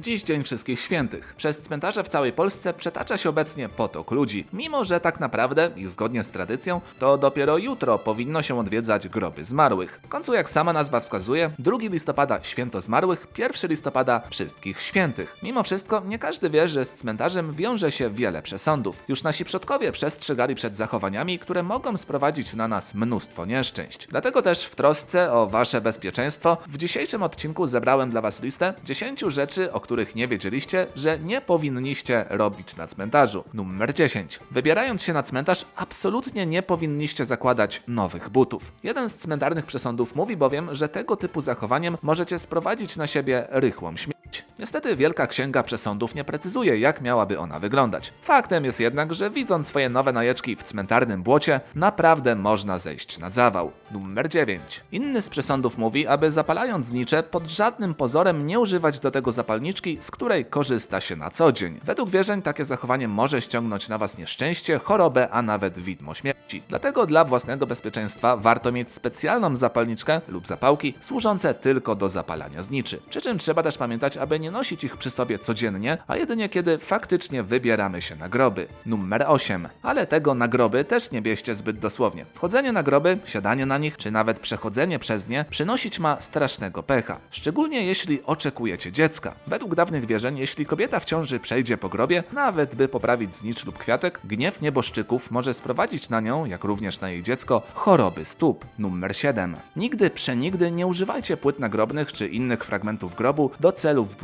Dziś Dzień Wszystkich Świętych. Przez cmentarze w całej Polsce przetacza się obecnie potok ludzi, mimo że tak naprawdę i zgodnie z tradycją to dopiero jutro powinno się odwiedzać groby zmarłych. W końcu jak sama nazwa wskazuje, 2 listopada Święto Zmarłych, 1 listopada Wszystkich Świętych. Mimo wszystko nie każdy wie, że z cmentarzem wiąże się wiele przesądów. Już nasi przodkowie przestrzegali przed zachowaniami, które mogą sprowadzić na nas mnóstwo nieszczęść. Dlatego też w trosce o wasze bezpieczeństwo w dzisiejszym odcinku zebrałem dla was listę 10 rzeczy, o których nie wiedzieliście, że nie powinniście robić na cmentarzu. Numer 10. Wybierając się na cmentarz, absolutnie nie powinniście zakładać nowych butów. Jeden z cmentarnych przesądów mówi bowiem, że tego typu zachowaniem możecie sprowadzić na siebie rychłą śmierć. Niestety Wielka Księga Przesądów nie precyzuje, jak miałaby ona wyglądać. Faktem jest jednak, że widząc swoje nowe najeczki w cmentarnym błocie, naprawdę można zejść na zawał. Numer 9. Inny z przesądów mówi, aby zapalając znicze, pod żadnym pozorem nie używać do tego zapalniczki, z której korzysta się na co dzień. Według wierzeń takie zachowanie może ściągnąć na was nieszczęście, chorobę, a nawet widmo śmierci. Dlatego dla własnego bezpieczeństwa warto mieć specjalną zapalniczkę lub zapałki służące tylko do zapalania zniczy. Przy czym trzeba też pamiętać, aby nie nosić ich przy sobie codziennie, a jedynie kiedy faktycznie wybieramy się na groby. Numer 8. Ale tego na groby też nie bierzcie zbyt dosłownie. Wchodzenie na groby, siadanie na nich, czy nawet przechodzenie przez nie przynosić ma strasznego pecha. Szczególnie jeśli oczekujecie dziecka. Według dawnych wierzeń, jeśli kobieta w ciąży przejdzie po grobie, nawet by poprawić znicz lub kwiatek, gniew nieboszczyków może sprowadzić na nią, jak również na jej dziecko, choroby stóp. Numer 7. Nigdy przenigdy nie używajcie płyt nagrobnych czy innych fragmentów grobu do celów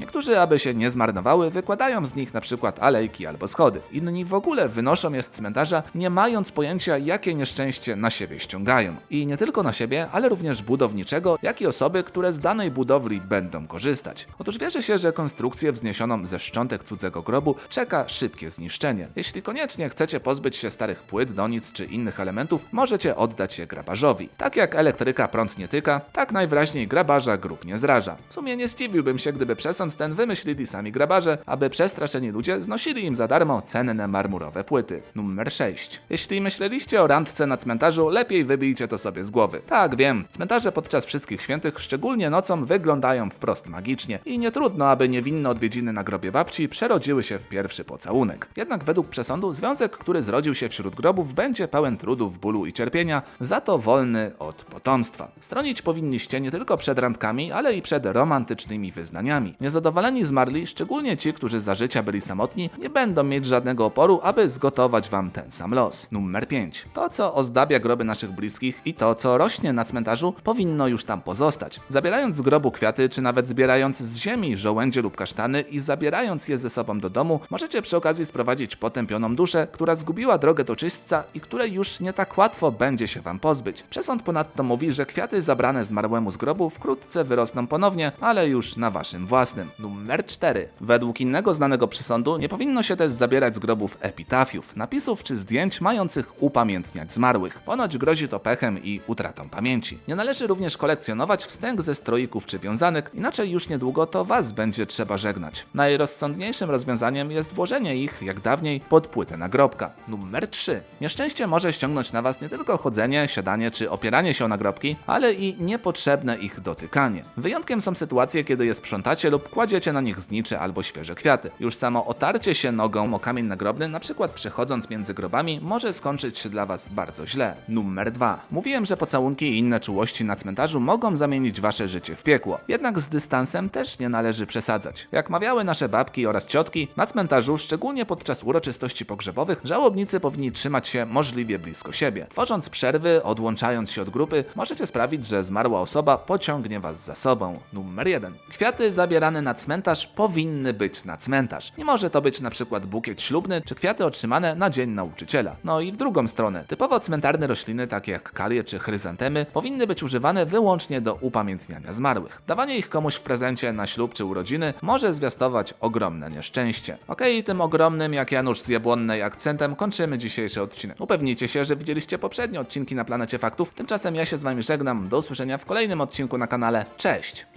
Niektórzy, aby się nie zmarnowały, wykładają z nich na przykład alejki albo schody. Inni w ogóle wynoszą je z cmentarza, nie mając pojęcia, jakie nieszczęście na siebie ściągają. I nie tylko na siebie, ale również budowniczego, jak i osoby, które z danej budowli będą korzystać. Otóż wierzy się, że konstrukcję wzniesioną ze szczątek cudzego grobu czeka szybkie zniszczenie. Jeśli koniecznie chcecie pozbyć się starych płyt, donic czy innych elementów, możecie oddać je grabarzowi. Tak jak elektryka prąd nie tyka, tak najwyraźniej grabarza grób nie zraża. W sumie nie zdziwiłbym się, gdyby przesąd ten wymyślili sami grabarze, aby przestraszeni ludzie znosili im za darmo cenne marmurowe płyty. Numer 6. Jeśli myśleliście o randce na cmentarzu, lepiej wybijcie to sobie z głowy. Tak, wiem, cmentarze podczas wszystkich świętych, szczególnie nocą, wyglądają wprost magicznie i nie trudno, aby niewinne odwiedziny na grobie babci przerodziły się w pierwszy pocałunek. Jednak według przesądu, związek, który zrodził się wśród grobów, będzie pełen trudów, bólu i cierpienia, za to wolny od potomstwa. Stronić powinniście nie tylko przed randkami, ale i przed romantycznymi wyznaniami. Niezadowoleni zmarli, szczególnie ci, którzy za życia byli samotni, nie będą mieć żadnego oporu, aby zgotować wam ten sam los. Numer 5. To, co ozdabia groby naszych bliskich i to, co rośnie na cmentarzu, powinno już tam pozostać. Zabierając z grobu kwiaty, czy nawet zbierając z ziemi żołędzie lub kasztany i zabierając je ze sobą do domu, możecie przy okazji sprowadzić potępioną duszę, która zgubiła drogę do czystca i której już nie tak łatwo będzie się wam pozbyć. Przesąd ponadto mówi, że kwiaty zabrane zmarłemu z grobu wkrótce wyrosną ponownie, ale już na waszym własnym. Numer 4. Według innego znanego przesądu nie powinno się też zabierać z grobów epitafiów, napisów czy zdjęć mających upamiętniać zmarłych. Ponoć grozi to pechem i utratą pamięci. Nie należy również kolekcjonować wstęg ze stroików czy wiązanek, inaczej już niedługo to was będzie trzeba żegnać. Najrozsądniejszym rozwiązaniem jest włożenie ich, jak dawniej, pod płytę nagrobka. Numer 3. Nieszczęście może ściągnąć na was nie tylko chodzenie, siadanie czy opieranie się o nagrobki, ale i niepotrzebne ich dotykanie. Wyjątkiem są sytuacje, kiedy je sprzątacie lub kładziecie na nich znicze albo świeże kwiaty. Już samo otarcie się nogą o kamień nagrobny, na przykład przechodząc między grobami, może skończyć się dla was bardzo źle. Numer 2. Mówiłem, że pocałunki i inne czułości na cmentarzu mogą zamienić wasze życie w piekło. Jednak z dystansem też nie należy przesadzać. Jak mawiały nasze babki oraz ciotki, na cmentarzu, szczególnie podczas uroczystości pogrzebowych, żałobnicy powinni trzymać się możliwie blisko siebie. Tworząc przerwy, odłączając się od grupy, możecie sprawić, że zmarła osoba pociągnie was za sobą. Numer 1. Kwiaty zabierane na cmentarz powinny być na cmentarz. Nie może to być na przykład bukiet ślubny czy kwiaty otrzymane na dzień nauczyciela. No i w drugą stronę. Typowo cmentarne rośliny, takie jak kalie czy chryzantemy, powinny być używane wyłącznie do upamiętniania zmarłych. Dawanie ich komuś w prezencie na ślub czy urodziny może zwiastować ogromne nieszczęście. Okej, tym ogromnym jak Janusz z Jabłonnej akcentem kończymy dzisiejszy odcinek. Upewnijcie się, że widzieliście poprzednie odcinki na Planecie Faktów. Tymczasem ja się z wami żegnam. Do usłyszenia w kolejnym odcinku na kanale. Cześć!